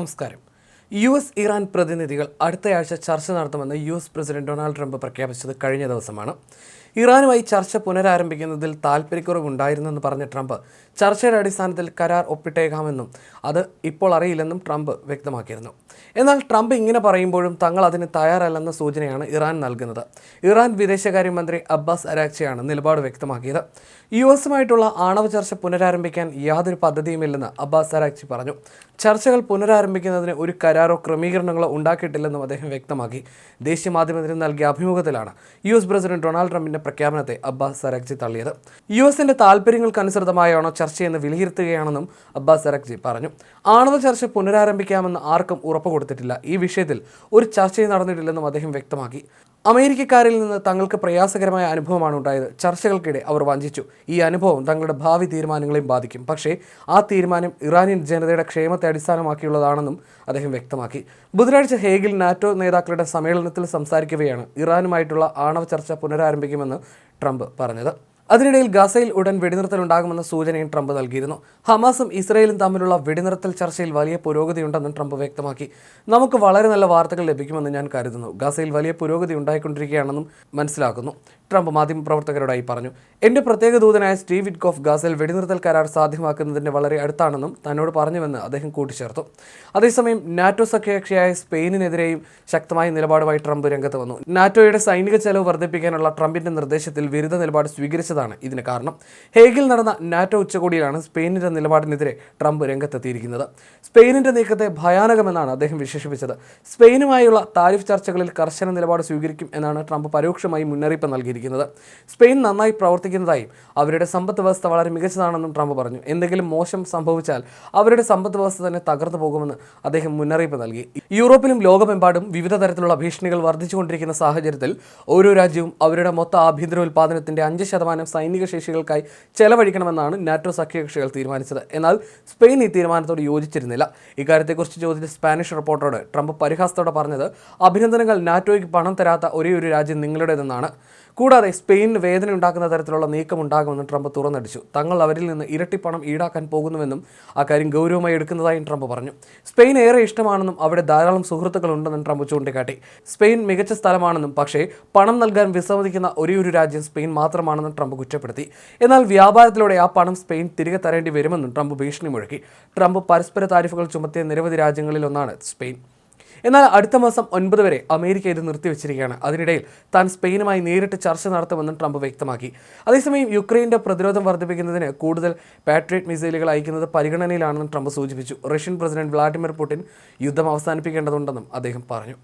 നമസ്കാരം. U S Iran പ്രതിനിധികൾ അടുത്തയാഴ്ച ചർച്ച നടത്തുമെന്ന് U S president Donald Trump പ്രഖ്യാപിച്ചത് കഴിഞ്ഞ ദിവസമാണ്. ഇറാനുമായി ചർച്ച പുനരാരംഭിക്കുന്നതിൽ താൽപ്പര്യക്കുറവുണ്ടായിരുന്നെന്ന് പറഞ്ഞ ട്രംപ് ചർച്ചയുടെ അടിസ്ഥാനത്തിൽ കരാർ ഒപ്പിട്ടേക്കാമെന്നും അത് ഇപ്പോൾ അറിയില്ലെന്നും ട്രംപ് വ്യക്തമാക്കിയിരുന്നു. എന്നാൽ ട്രംപ് ഇങ്ങനെ പറയുമ്പോഴും തങ്ങൾ അതിന് തയ്യാറല്ലെന്ന സൂചനയാണ് ഇറാൻ നൽകുന്നത്. ഇറാൻ വിദേശകാര്യമന്ത്രി അബ്ബാസ് അരാക്ചിയാണ് നിലപാട് വ്യക്തമാക്കിയത്. യു എസുമായിട്ടുള്ള ആണവ ചർച്ച പുനരാരംഭിക്കാൻ യാതൊരു പദ്ധതിയുമില്ലെന്ന് അബ്ബാസ് അരാക്ചി പറഞ്ഞു. ചർച്ചകൾ പുനരാരംഭിക്കുന്നതിന് ഒരു കരാറോ ക്രമീകരണങ്ങളോ ഉണ്ടാക്കിയിട്ടില്ലെന്നും അദ്ദേഹം വ്യക്തമാക്കി. ദേശീയ മാധ്യമത്തിന് നൽകിയ അഭിമുഖത്തിലാണ് യു എസ് പ്രസിഡന്റ് ഡൊണാൾഡ് ട്രംപിന്റെ പ്രഖ്യാപനത്തെ അബ്ബാസ് സരക്ജി തള്ളിയത്. യു എസിന്റെ താൽപ്പര്യങ്ങൾക്കനുസൃതമായാണോ ചർച്ചയെന്ന് വിലയിരുത്തുകയാണെന്നും അബ്ബാസ് സരക്ജി പറഞ്ഞു. ആണവ ചർച്ച പുനരാരംഭിക്കാമെന്ന് ആർക്കും ഉറപ്പ് കൊടുത്തിട്ടില്ല. ഈ വിഷയത്തിൽ ഒരു ചർച്ചയും നടന്നിട്ടില്ലെന്നും അദ്ദേഹം വ്യക്തമാക്കി. അമേരിക്കക്കാരിൽ നിന്ന് തങ്ങൾക്ക് പ്രയാസകരമായ അനുഭവമാണ് ഉണ്ടായത്. ചർച്ചകൾക്കിടെ അവർ വഞ്ചിച്ചു. ഈ അനുഭവം തങ്ങളുടെ ഭാവി തീരുമാനങ്ങളെയും ബാധിക്കും. പക്ഷേ ആ തീരുമാനം ഇറാനിയൻ ജനതയുടെ ക്ഷേമത്തെ അടിസ്ഥാനമാക്കിയുള്ളതാണെന്നും അദ്ദേഹം വ്യക്തമാക്കി. ബുധനാഴ്ച ഹേഗിൽ നാറ്റോ നേതാക്കളുടെ സമ്മേളനത്തിൽ സംസാരിക്കവെയാണ് ഇറാനുമായിട്ടുള്ള ആണവ ചർച്ച പുനരാരംഭിക്കുമെന്ന് ട്രംപ് പറഞ്ഞത്. അതിനിടയിൽ ഗസയിൽ ഉടൻ വെടിനിർത്തൽ ഉണ്ടാകുമെന്ന സൂചനയും ട്രംപ് നൽകിയിരുന്നു. ഹമാസും ഇസ്രയേലും തമ്മിലുള്ള വെടിനിർത്തൽ ചർച്ചയിൽ വലിയ പുരോഗതിയുണ്ടെന്നും ട്രംപ് വ്യക്തമാക്കി. നമുക്ക് വളരെ നല്ല വാർത്തകൾ ലഭിക്കുമെന്ന് ഞാൻ കരുതുന്നു. ഗസയിൽ വലിയ പുരോഗതി ഉണ്ടായിക്കൊണ്ടിരിക്കുകയാണെന്നും മനസ്സിലാക്കുന്നു. ട്രംപ് മാധ്യമപ്രവർത്തകരോടായി പറഞ്ഞു. എന്റെ പ്രത്യേക ദൂതനായ സ്റ്റീവ് വിറ്റ്കോഫ് ഗാസൽ വെടിനിർത്തൽ കരാർ സാധ്യമാക്കുന്നതിന്റെ വളരെ അടുത്താണെന്നും തന്നോട് പറഞ്ഞുവെന്ന് അദ്ദേഹം കൂട്ടിച്ചേർത്തു. അതേസമയം നാറ്റോ സഖ്യകക്ഷിയായ സ്പെയിനിനെതിരെയും ശക്തമായ നിലപാടുമായി ട്രംപ് രംഗത്ത് വന്നു. നാറ്റോയുടെ സൈനിക ചെലവ് വർദ്ധിപ്പിക്കാനുള്ള ട്രംപിന്റെ നിർദ്ദേശത്തിൽ വിരുദ്ധ നിലപാട് സ്വീകരിച്ചതാണ് ഇതിന് കാരണം. ഹേഗിൽ നടന്ന നാറ്റോ ഉച്ചകോടിയിലാണ് സ്പെയിനിന്റെ നിലപാടിനെതിരെ ട്രംപ് രംഗത്തെത്തിയിരിക്കുന്നത്. സ്പെയിനിന്റെ നീക്കത്തെ ഭയാനകമെന്നാണ് അദ്ദേഹം വിശേഷിപ്പിച്ചത്. സ്പെയിനുമായുള്ള താരിഫ് ചർച്ചകളിൽ കർശന നിലപാട് സ്വീകരിക്കും എന്നാണ് ട്രംപ് പരോക്ഷമായി മുന്നറിയിപ്പ് നൽകിയിരിക്കുന്നത്. സ്പെയിൻ നന്നായി പ്രവർത്തിക്കുന്നതായും അവരുടെ സമ്പദ് വ്യവസ്ഥ വളരെ മികച്ചതാണെന്നും ട്രംപ് പറഞ്ഞു. എന്തെങ്കിലും മോശം സംഭവിച്ചാൽ അവരുടെ സമ്പദ് വ്യവസ്ഥ തന്നെ തകർന്നു പോകുമെന്ന് അദ്ദേഹം മുന്നറിയിപ്പ് നൽകി. യൂറോപ്പിലും ലോകമെമ്പാടും വിവിധ തരത്തിലുള്ള ഭീഷണികൾ വർദ്ധിച്ചുകൊണ്ടിരിക്കുന്ന സാഹചര്യത്തിൽ ഓരോ രാജ്യവും അവരുടെ മൊത്ത ആഭ്യന്തര ഉൽപ്പാദനത്തിന്റെ അഞ്ച് ശതമാനം സൈനിക ശേഷികൾക്കായി ചെലവഴിക്കണമെന്നാണ് നാറ്റോ സഖ്യകക്ഷികൾ തീരുമാനിച്ചത്. എന്നാൽ സ്പെയിൻ ഈ തീരുമാനത്തോട് യോജിച്ചിരുന്നില്ല. ഇക്കാര്യത്തെക്കുറിച്ച് ചോദിച്ച സ്പാനിഷ് റിപ്പോർട്ടറോട് ട്രംപ് പരിഹാസത്തോടെ പറഞ്ഞത് അഭിനന്ദനങ്ങൾ നാറ്റോയ്ക്ക് പണം തരാത്ത ഒരേ ഒരു രാജ്യം നിങ്ങളുടേതെന്നാണ്. കൂടാതെ സ്പെയിനിന് വേദന ഉണ്ടാക്കുന്ന തരത്തിലുള്ള നീക്കം ഉണ്ടാകുമെന്നും ട്രംപ് തുറന്നടിച്ചു. തങ്ങൾ അവരിൽ നിന്ന് ഇരട്ടി പണം ഈടാക്കാൻ പോകുന്നുവെന്നും അക്കാര്യം ഗൗരവമായി എടുക്കുന്നതായും ട്രംപ് പറഞ്ഞു. സ്പെയിൻ ഏറെ ഇഷ്ടമാണെന്നും അവിടെ ധാരാളം സുഹൃത്തുക്കൾ ഉണ്ടെന്നും ട്രംപ് ചൂണ്ടിക്കാട്ടി. സ്പെയിൻ മികച്ച സ്ഥലമാണെന്നും പക്ഷേ പണം നൽകാൻ വിസമ്മതിക്കുന്ന ഒരേയൊരു രാജ്യം സ്പെയിൻ മാത്രമാണെന്നും ട്രംപ് കുറ്റപ്പെടുത്തി. എന്നാൽ വ്യാപാരത്തിലൂടെ ആ പണം സ്പെയിൻ തിരികെ തരേണ്ടി വരുമെന്നും ട്രംപ് ഭീഷണി മുഴക്കി ട്രംപ് പരസ്പര താരിഫുകൾ ചുമത്തിയ നിരവധി രാജ്യങ്ങളിലൊന്നാണ് സ്പെയിൻ. എന്നാൽ അടുത്ത മാസം ഒൻപത് വരെ അമേരിക്ക ഇത് നിർത്തിവെച്ചിരിക്കുകയാണ്. അതിനിടയിൽ താൻ സ്പെയിനുമായി നേരിട്ട് ചർച്ച നടത്തുമെന്നും ട്രംപ് വ്യക്തമാക്കി. അതേസമയം യുക്രൈന്റെ പ്രതിരോധം വർദ്ധിപ്പിക്കുന്നതിന് കൂടുതൽ പാട്രിയറ്റ് മിസൈലുകൾ അയക്കുന്നത് പരിഗണനയിലാണെന്നും ട്രംപ് സൂചിപ്പിച്ചു. റഷ്യൻ പ്രസിഡന്റ് വ്ളാഡിമിർ പുടിൻ യുദ്ധം അവസാനിപ്പിക്കേണ്ടതുണ്ടെന്നും അദ്ദേഹം പറഞ്ഞു.